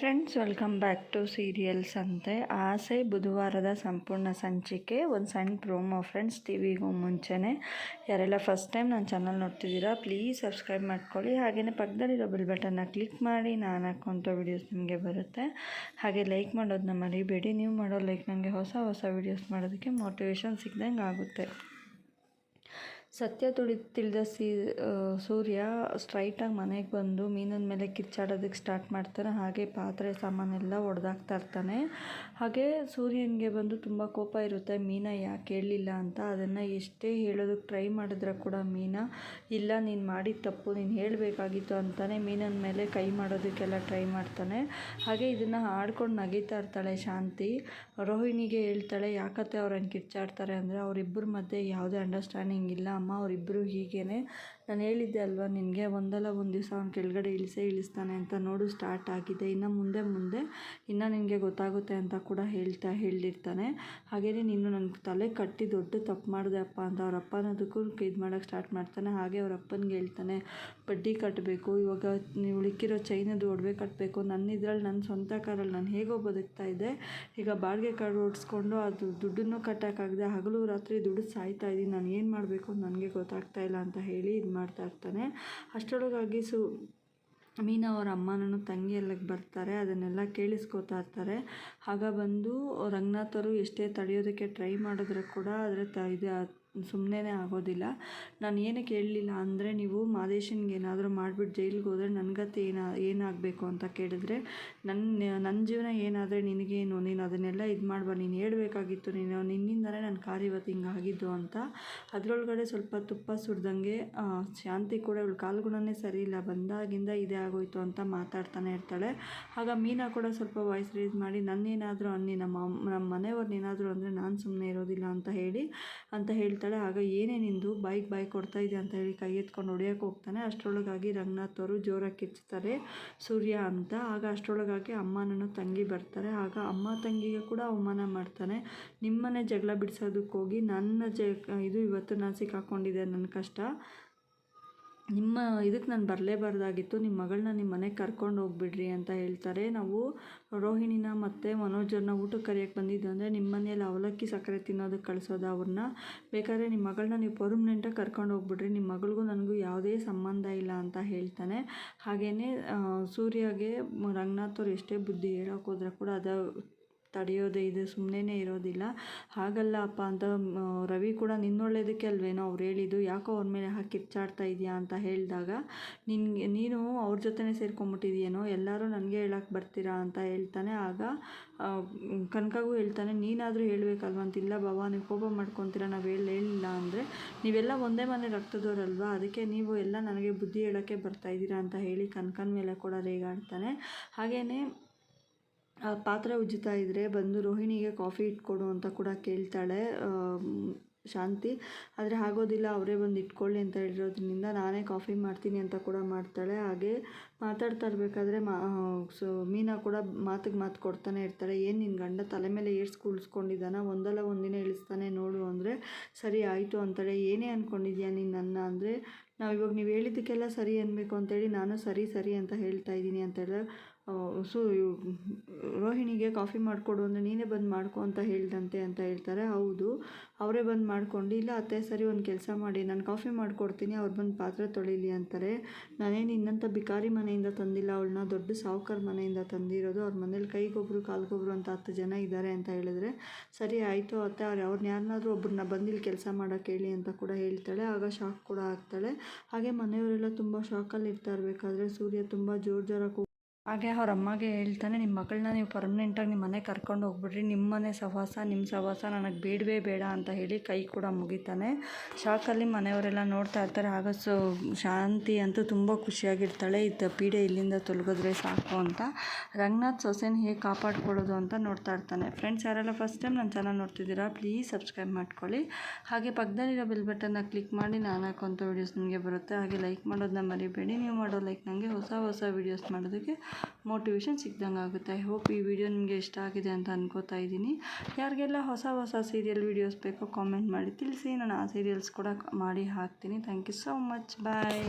Friends welcome back to serials ಅಂತೆ ಆಸೆ ಬುಧವಾರದ ಸಂಪೂರ್ಣ ಸಂಚಿಕೆ, ಒಂದು ಸಣ್ಣ ಪ್ರೋಮೋ ಫ್ರೆಂಡ್ಸ್ ಟಿವಿಗೂ ಮುಂಚೆನೇ. ಯಾರೆಲ್ಲ ಫಸ್ಟ್ ಟೈಮ್ ನನ್ನ ಚಾನಲ್ ನೋಡ್ತಿದ್ದೀರಾ ಪ್ಲೀಸ್ ಸಬ್ಸ್ಕ್ರೈಬ್ ಮಾಡ್ಕೊಳ್ಳಿ. ಹಾಗೆಯೇ ಪಕ್ಕದಲ್ಲಿರೋ ಬಿಲ್ ಬಟನ್ನ ಕ್ಲಿಕ್ ಮಾಡಿ, ನಾನು ಹಾಕೋಂಥ ವೀಡಿಯೋಸ್ ನಿಮಗೆ ಬರುತ್ತೆ. ಹಾಗೆ ಲೈಕ್ ಮಾಡೋದನ್ನ ಮರಿಬೇಡಿ. ನೀವು ಮಾಡೋ ಲೈಕ್ ನನಗೆ ಹೊಸ ಹೊಸ ವೀಡಿಯೋಸ್ ಮಾಡೋದಕ್ಕೆ ಮೋಟಿವೇಶನ್ ಸಿಗ್ದಂಗೆ ಆಗುತ್ತೆ ಸತ್ಯ ತುಳಿ ತಿಳಿದ ಸೀ ಸೂರ್ಯ ಸ್ಟ್ರೈಟಾಗಿ ಮನೆಗೆ ಬಂದು ಮೀನಿನ ಮೇಲೆ ಕಿಚ್ಚಾಡೋದಕ್ಕೆ ಸ್ಟಾರ್ಟ್ ಮಾಡ್ತಾನೆ ಹಾಗೆ ಪಾತ್ರೆ, ಸಾಮಾನೆಲ್ಲ ಒಡೆದಾಕ್ತಾ ಇರ್ತಾನೆ. ಹಾಗೆ ಸೂರ್ಯನಿಗೆ ಬಂದು ತುಂಬ ಕೋಪ ಇರುತ್ತೆ. ಮೀನ ಯಾಕೆ ಹೇಳಲಿಲ್ಲ ಅಂತ. ಅದನ್ನು ಎಷ್ಟೇ ಹೇಳೋದಕ್ಕೆ ಟ್ರೈ ಮಾಡಿದ್ರೆ ಕೂಡ ಮೀನ, ಇಲ್ಲ, ನೀನು ಮಾಡಿದ ತಪ್ಪು, ನೀನು ಹೇಳಬೇಕಾಗಿತ್ತು ಅಂತಾನೆ ಮೀನನ ಮೇಲೆ ಕೈ ಮಾಡೋದಕ್ಕೆಲ್ಲ ಟ್ರೈ ಮಾಡ್ತಾನೆ. ಹಾಗೆ ಇದನ್ನು ಆಡ್ಕೊಂಡು ನಗೀತಾ ಇರ್ತಾಳೆ ಶಾಂತಿ. ರೋಹಿಣಿಗೆ ಹೇಳ್ತಾಳೆ, ಯಾಕತ್ತೆ ಅವ್ರನ್ನ ಕಿಚ್ಚಾಡ್ತಾರೆ ಅಂದರೆ ಅವರಿಬ್ಬರ ಮಧ್ಯೆ ಯಾವುದೇ ಅಂಡರ್ಸ್ಟ್ಯಾಂಡಿಂಗ್ ಇಲ್ಲ. ಅಮ್ಮ ಅವರಿಬ್ಬರು ಹೀಗೇ ನಾನು ಹೇಳಿದ್ದೆ ಅಲ್ವಾ, ನಿನಗೆ ಒಂದಲ್ಲ ಒಂದು ದಿವಸ ಅವ್ನು ಕೆಳಗಡೆ ಇಳಿಸೇ ಇಳಿಸ್ತಾನೆ ಅಂತ ನೋಡು ಸ್ಟಾರ್ಟ್ ಆಗಿದೆ. ಇನ್ನು ಮುಂದೆ ಮುಂದೆ, ಇನ್ನು ನಿನಗೆ ಗೊತ್ತಾಗುತ್ತೆ ಅಂತ ಕೂಡ ಹೇಳ್ತಾ ಹೇಳಿರ್ತಾನೆ. ಹಾಗೆಯೇ ನೀನು ನನ್ನ ತಲೆ ಕಟ್ಟಿ ದೊಡ್ಡ ತಪ್ಪು ಮಾಡಿದೆ ಅಪ್ಪ ಅಂತ ಅವ್ರ ಅಪ್ಪನದಕ್ಕೂ ಇದು ಮಾಡೋಕ್ಕೆ ಸ್ಟಾರ್ಟ್ ಮಾಡ್ತಾನೆ. ಹಾಗೆ ಅವ್ರ ಅಪ್ಪನಿಗೆ ಹೇಳ್ತಾನೆ, ಬಡ್ಡಿ ಕಟ್ಟಬೇಕು ಇವಾಗ ನೀವು ಉಳಿಕಿರೋ ಚೈನದು ಒಡವೆ ಕಟ್ಟಬೇಕು ನನ್ನ ಇದ್ರಲ್ಲಿ ನನ್ನ ಸ್ವಂತ ಕಾರಲ್ಲಿ ನಾನು ಹೇಗೋ ಬದುಕ್ತಾ ಇದ್ದೆ ಈಗ ಬಾಡಿಗೆ ಕಾರ್ಡ್ ಓಡಿಸ್ಕೊಂಡು ಅದು ದುಡ್ಡನ್ನು ಕಟ್ಟೋಕ್ಕಾಗದೆ ಹಗಲು ರಾತ್ರಿ ದುಡ್ಡು ಸಾಯ್ತಾ ಇದ್ದೀನಿ ನಾನು ಏನು ಮಾಡಬೇಕು ನನಗೆ ಗೊತ್ತಾಗ್ತಾ ಇಲ್ಲ ಅಂತ ಹೇಳಿ ಇದು ಮಾಡ್ತಾ ಇರ್ತಾನೆ. ಅಷ್ಟರೊಳಗಾಗಿ ಸು, ಮೀನಾ ಅವರ ಅಮ್ಮನೂ ತಂಗಿ ಬರ್ತಾರೆ. ಅದನ್ನೆಲ್ಲ ಕೇಳಿಸ್ಕೊತಾ ಇರ್ತಾರೆ. ಆಗ ಬಂದು ರಂಗನಾಥರು ಎಷ್ಟೇ ತಡೆಯೋದಕ್ಕೆ ಟ್ರೈ ಮಾಡಿದ್ರೆ ಕೂಡ ಆದರೆ ತ, ಇದು ಸುಮ್ಮನೆ ಆಗೋದಿಲ್ಲ. ನಾನು ಏನಕ್ಕೆ ಹೇಳಲಿಲ್ಲ ಅಂದರೆ ನೀವು ಮಾದೇಶನ್ಗೆ ಏನಾದರೂ ಮಾಡಿಬಿಟ್ಟು ಜೈಲಿಗೆ ಹೋದರೆ ನನಗತ್ತೆ ಗತಿ ಏನ, ಏನಾಗಬೇಕು ಅಂತ ಕೇಳಿದ್ರೆ ನನ್ನ ನನ್ನ ಜೀವನ ಏನಾದರೆ ನಿನಗೇನು ನೀನು ಅದನ್ನೆಲ್ಲ ಇದು ಮಾಡ್ಬಾ, ನೀನು ಹೇಳಬೇಕಾಗಿತ್ತು, ನೀನು ನಿನ್ನಿಂದಲೇ ನನ್ನ ಕಾರ್ ಇವತ್ತು ಹಿಂಗಾಗಿದ್ದು ಅಂತ. ಅದರೊಳಗಡೆ ಸ್ವಲ್ಪ ತುಪ್ಪ ಸುರಿದಂಗೆ ಶಾಂತಿ ಕೂಡ ಇವಳು ಕಾಲ್ಗುಣನೇ ಸರಿ ಇಲ್ಲ. ಬಂದಾಗಿಂದ ಇದೇ ಆಗೋಯ್ತು ಅಂತ ಮಾತಾಡ್ತಾನೆ ಇರ್ತಾಳೆ. ಆಗ ಮೀನಾ ಕೂಡ ಸ್ವಲ್ಪ ವಾಯ್ಸ್ ರೇಸ್ ಮಾಡಿ, ನನ್ನೇನಾದರೂ ಅನ್ನಿ ನಮ್ಮ ನಮ್ಮ ಮನೆಯವ್ರನ್ನೇನಾದರೂ ಅಂದರೆ ನಾನು ಸುಮ್ಮನೆ ಇರೋದಿಲ್ಲ ಅಂತ ಹೇಳಿ ಅಂತ ಹೇಳಿ ಹೇಳ್ತಾಳೆ, ಆಗ ಏನೇ ನಿಂದು ಬೈಕ್ ಬಾಯಿ ಕೊಡ್ತಾ ಇದೆ ಅಂತ ಹೇಳಿ ಕೈ ಎತ್ಕೊಂಡು ಹೊಡಿಯೋಕೆ ಹೋಗ್ತಾನೆ. ಅಷ್ಟರೊಳಗಾಗಿ ರಂಗನಾಥ್ ಅವರು ಜೋರಾಗಿ ಕಿರ್ಚ್ತಾರೆ ಸೂರ್ಯ ಅಂತ. ಆಗ ಅಷ್ಟರೊಳಗಾಗಿ ಅಮ್ಮನನ್ನು ತಂಗಿ ಬರ್ತಾರೆ. ಆಗ ಅಮ್ಮ ತಂಗಿಗೆ ಕೂಡ ಅವಮಾನ ಮಾಡ್ತಾನೆ. ನಿಮ್ಮನೆ ಜಗಳ ಬಿಡಿಸೋದಕ್ಕೋಗಿ ನನ್ನ ಜ, ಇದು ಇವತ್ತು ನಾನು ಸಿಕ್ಕಾಕೊಂಡಿದ್ದೆ ನನ್ನ ಕಷ್ಟ. ನಿಮ್ಮ ಇದಕ್ಕೆ ನಾನು ಬರಲೇಬಾರ್ದಾಗಿತ್ತು. ನಿಮ್ಮ ಮಗಳನ್ನ ನಿಮ್ಮ ಮನೆಗೆ ಕರ್ಕೊಂಡು ಹೋಗ್ಬಿಡ್ರಿ ಅಂತ ಹೇಳ್ತಾರೆ. ನಾವು ರೋಹಿಣಿನ ಮತ್ತು ಮನೋಜರನ್ನ ಊಟಕ್ಕೆ ಕರೆಯೋಕ್ಕೆ ಬಂದಿದ್ದು ಅಂದರೆ ನಿಮ್ಮ ಮನೆಯಲ್ಲಿ ಅವಲಕ್ಕಿ ಸಕ್ಕರೆ ತಿನ್ನೋದಕ್ಕೆ ಕಳಿಸೋದು ಅವ್ರನ್ನ ಬೇಕಾದ್ರೆ ನಿಮ್ಮ ಮಗಳನ್ನ ನೀವು ಪರ್ಮನೆಂಟಾಗಿ ಕರ್ಕೊಂಡು ಹೋಗ್ಬಿಡ್ರಿ. ನಿಮ್ಮ ಮಗಳಿಗೂ ನನಗೂ ಯಾವುದೇ ಸಂಬಂಧ ಇಲ್ಲ ಅಂತ ಹೇಳ್ತಾನೆ. ಹಾಗೆಯೇ ಸೂರ್ಯಗೆ ರಂಗನಾಥ್ ಅವ್ರು ಎಷ್ಟೇ ಬುದ್ಧಿ ಹೇಳೋಕೆ ಹೋದ್ರೆ ಕೂಡ ಅದು ತಡೆಯೋದೇ ಇದೆ ಸುಮ್ಮನೆ ಇರೋದಿಲ್ಲ. ಹಾಗಲ್ಲ ಅಪ್ಪ ಅಂತ ರವಿ ಕೂಡ ನಿನ್ನೊಳ್ಳೇದಕ್ಕೆ ಅಲ್ವೇನೋ ಅವ್ರು ಹೇಳಿದ್ದು, ಯಾಕೋ ಅವ್ರ ಮೇಲೆ ಹಾಕಿ ಕಿಚ್ಚಾಡ್ತಾ ಇದೆಯಾ ಅಂತ ಹೇಳಿದಾಗ, ನಿನಗೆ, ನೀನು ಅವ್ರ ಜೊತೆನೇ ಸೇರ್ಕೊಂಬಿಟ್ಟಿದೆಯೇನೋ ಎಲ್ಲರೂ ನನಗೆ ಹೇಳಕ್ಕೆ ಬರ್ತೀರಾ ಅಂತ ಹೇಳ್ತಾನೆ. ಆಗ ಕನಕಗೂ ಹೇಳ್ತಾನೆ, ನೀನಾದರೂ ಹೇಳಬೇಕಲ್ವ ಅಂತಿಲ್ಲ ಬಾಬಾ ನೀವು ಕೋಪ ಮಾಡ್ಕೊತೀರ, ನಾವು ಹೇಳಿ, ಹೇಳಿಲ್ಲ ಅಂದರೆ, ನೀವೆಲ್ಲ ಒಂದೇ ಮನೆ ರಕ್ತದವರಲ್ವಾ, ಅದಕ್ಕೆ ನೀವು ಎಲ್ಲ ನನಗೆ ಬುದ್ಧಿ ಹೇಳೋಕ್ಕೆ ಬರ್ತಾಯಿದ್ದೀರಾ ಅಂತ ಹೇಳಿ ಕನಕನ ಮೇಲೆ ಕೂಡ ರೇಗಾಡ್ತಾನೆ. ಹಾಗೆಯೇ ಪಾತ್ರೆ ಉಜ್ಜುತ್ತಾ ಇದ್ದರೆ ಬಂದು ರೋಹಿಣಿಗೆ ಕಾಫಿ ಇಟ್ಕೊಡು ಅಂತ ಕೂಡ ಕೇಳ್ತಾಳೆ ಶಾಂತಿ. ಆದರೆ ಆಗೋದಿಲ್ಲ, ಅವರೇ ಬಂದು ಇಟ್ಕೊಳ್ಳಿ ಅಂತ ಹೇಳಿರೋದ್ರಿಂದ ನಾನೇ ಕಾಫಿ ಮಾಡ್ತೀನಿ ಅಂತ ಕೂಡ ಮಾಡ್ತಾಳೆ. ಹಾಗೆ ಮಾತಾಡ್ತಾ ಇರಬೇಕಾದ್ರೆ ಮಾ ಸೊ, ಮೀನಾ ಕೂಡ ಮಾತಿಗೆ ಮಾತು ಕೊಡ್ತಾನೆ ಇರ್ತಾಳೆ. ಏನು ನಿನ್ನ ಗಂಡ ತಲೆ ಮೇಲೆ ಏರ್ಸಿ ಕುಳಿಸ್ಕೊಂಡಿದ್ದಾನ ಒಂದಲ್ಲ ಒಂದಿನ ಇಳಿಸ್ತಾನೆ ನೋಡು ಅಂದರೆ ಸರಿ ಆಯಿತು ಅಂತಾಳೆ. ಏನೇ ಅಂದ್ಕೊಂಡಿದ್ಯಾ ನೀನು ನನ್ನ ಅಂದರೆ ನಾವು ಇವಾಗ ನೀವು ಹೇಳಿದ್ದಕ್ಕೆಲ್ಲ ಸರಿ ಅನ್ಬೇಕು ಅಂತೇಳಿ ನಾನು ಸರಿ ಸರಿ ಅಂತ ಹೇಳ್ತಾ ಇದ್ದೀನಿ ಅಂತ ಹೇಳಿದ್ರೆ ಸೊ ರೋಹಿಣಿಗೆ ಕಾಫಿ ಮಾಡಿಕೊಡು ಅಂದರೆ ನೀನೇ ಬಂದು ಮಾಡ್ಕೊ ಅಂತ ಹೇಳಿದಂತೆ ಅಂತ ಹೇಳ್ತಾರೆ. ಹೌದು, ಅವರೇ ಬಂದು ಮಾಡ್ಕೊಂಡು, ಇಲ್ಲ ಅತ್ತೆ ಸರಿ ಒಂದು ಕೆಲಸ ಮಾಡಿ, ನಾನು ಕಾಫಿ ಮಾಡಿಕೊಡ್ತೀನಿ, ಅವ್ರು ಬಂದು ಪಾತ್ರೆ ತೊಳೀಲಿ ಅಂತಾರೆ. ನಾನೇನು ಇನ್ನಂಥ ಬಿಕಾರಿ ಮನೆಯಿಂದ ತಂದಿಲ್ಲ ಅವಳನ್ನ ದೊಡ್ಡ ಸಾವುಕಾರ ಮನೆಯಿಂದ ತಂದಿರೋದು. ಅವ್ರ ಮನೇಲಿ ಕೈಗೊಬ್ರು, ಕಾಲ್ಗೊಬ್ರು ಅಂತ ಹತ್ತು ಜನ ಇದ್ದಾರೆ ಅಂತ ಹೇಳಿದ್ರೆ, ಸರಿ ಆಯಿತು ಅತ್ತೆ, ಅವ್ರು ಅವ್ರನ್ನ ಯಾರನ್ನಾದ್ರೂ ಒಬ್ಬರನ್ನ ಬಂದಿಲ್ಲಿ ಕೆಲಸ ಮಾಡೋಕೆ ಹೇಳಿ ಅಂತ ಕೂಡ ಹೇಳ್ತಾಳೆ. ಆಗ ಶಾಕ್ ಕೂಡ ಆಗ್ತಾಳೆ. ಹಾಗೆ ಮನೆಯವರೆಲ್ಲ ತುಂಬ ಶಾಕಲ್ಲಿ ಇರ್ತಾ ಇರಬೇಕಾದ್ರೆ ಸೂರ್ಯ ತುಂಬ ಜೋರು ಜೋರಾಗಿ ಹಾಗೆ ಅವ್ರ ಅಮ್ಮಗೆ ಹೇಳ್ತಾನೆ ನಿಮ್ಮ ಮಗಳನ್ನ ನೀವು ಪರ್ಮನೆಂಟಾಗಿ ನಿಮ್ಮ ಮನೆಗೆ ಕರ್ಕೊಂಡು ಹೋಗ್ಬಿಡ್ರಿ. ನಿಮ್ಮ ಮನೆ ಸಹವಾಸ ನಿಮ್ಮ ಸಹವಾಸ ನನಗೆ ಬೇಡವೇ ಬೇಡ ಅಂತ ಹೇಳಿ ಕೈ ಕೂಡ ಮುಗಿತಾನೆ. ಶಾಕಲ್ಲಿ ಮನೆಯವರೆಲ್ಲ ನೋಡ್ತಾ ಇರ್ತಾರೆ. ಆಗ ಸೊ ಶಾಂತಿ ಅಂತೂ ತುಂಬ ಖುಷಿಯಾಗಿರ್ತಾಳೆ. ಇದ್ದ ಪೀಡೆ ಇಲ್ಲಿಂದ ತೊಲಗಿದ್ರೆ ಸಾಕು ಅಂತ. ರಂಗನಾಥ್ ಸೊಸೆನ ಹೇಗೆ ಕಾಪಾಡ್ಕೊಳ್ಳೋದು ಅಂತ ನೋಡ್ತಾ ಇರ್ತಾನೆ. ಫ್ರೆಂಡ್ಸ್ ಯಾರೆಲ್ಲ ಫಸ್ಟ್ ಟೈಮ್ ನನ್ನ ಚಾನಲ್ ನೋಡ್ತಿದ್ದೀರಾ ಪ್ಲೀಸ್ ಸಬ್ಸ್ಕ್ರೈಬ್ ಮಾಡ್ಕೊಳ್ಳಿ. ಹಾಗೆ ಪಕ್ಕದಲ್ಲಿರೋ ಬಿಲ್ ಬಟನ್ನ ಕ್ಲಿಕ್ ಮಾಡಿ, ನಾನು ಹಾಕೋಂಥ ವೀಡಿಯೋಸ್ ನಿಮಗೆ ಬರುತ್ತೆ. ಹಾಗೆ ಲೈಕ್ ಮಾಡೋದನ್ನ ಮರಿಬೇಡಿ. ನೀವು ಮಾಡೋ ಲೈಕ್ ನನಗೆ ಹೊಸ ಹೊಸ ವೀಡಿಯೋಸ್ ಮಾಡೋದಕ್ಕೆ ಮೋಟಿವೇಶನ್ ಸಿಕ್ದಂಗೆ ಆಗುತ್ತೆ. ಐ ಹೋಪ್ ಈ ವಿಡಿಯೋ ನಿಮಗೆ ಇಷ್ಟ ಆಗಿದೆ ಅಂತ ಅಂದ್ಕೋತಾ ಇದ್ದೀನಿ. ಯಾರಿಗೆಲ್ಲ ಹೊಸ ಹೊಸ ಸೀರಿಯಲ್ ವೀಡಿಯೋಸ್ ಬೇಕೋ ಕಾಮೆಂಟ್ ಮಾಡಿ. ತಿಳಿಸಿ ನಾನು ಆ ಸೀರಿಯಲ್ಸ್ ಕೂಡ ಮಾಡಿ ಹಾಕ್ತೀನಿ. Thank you so much bye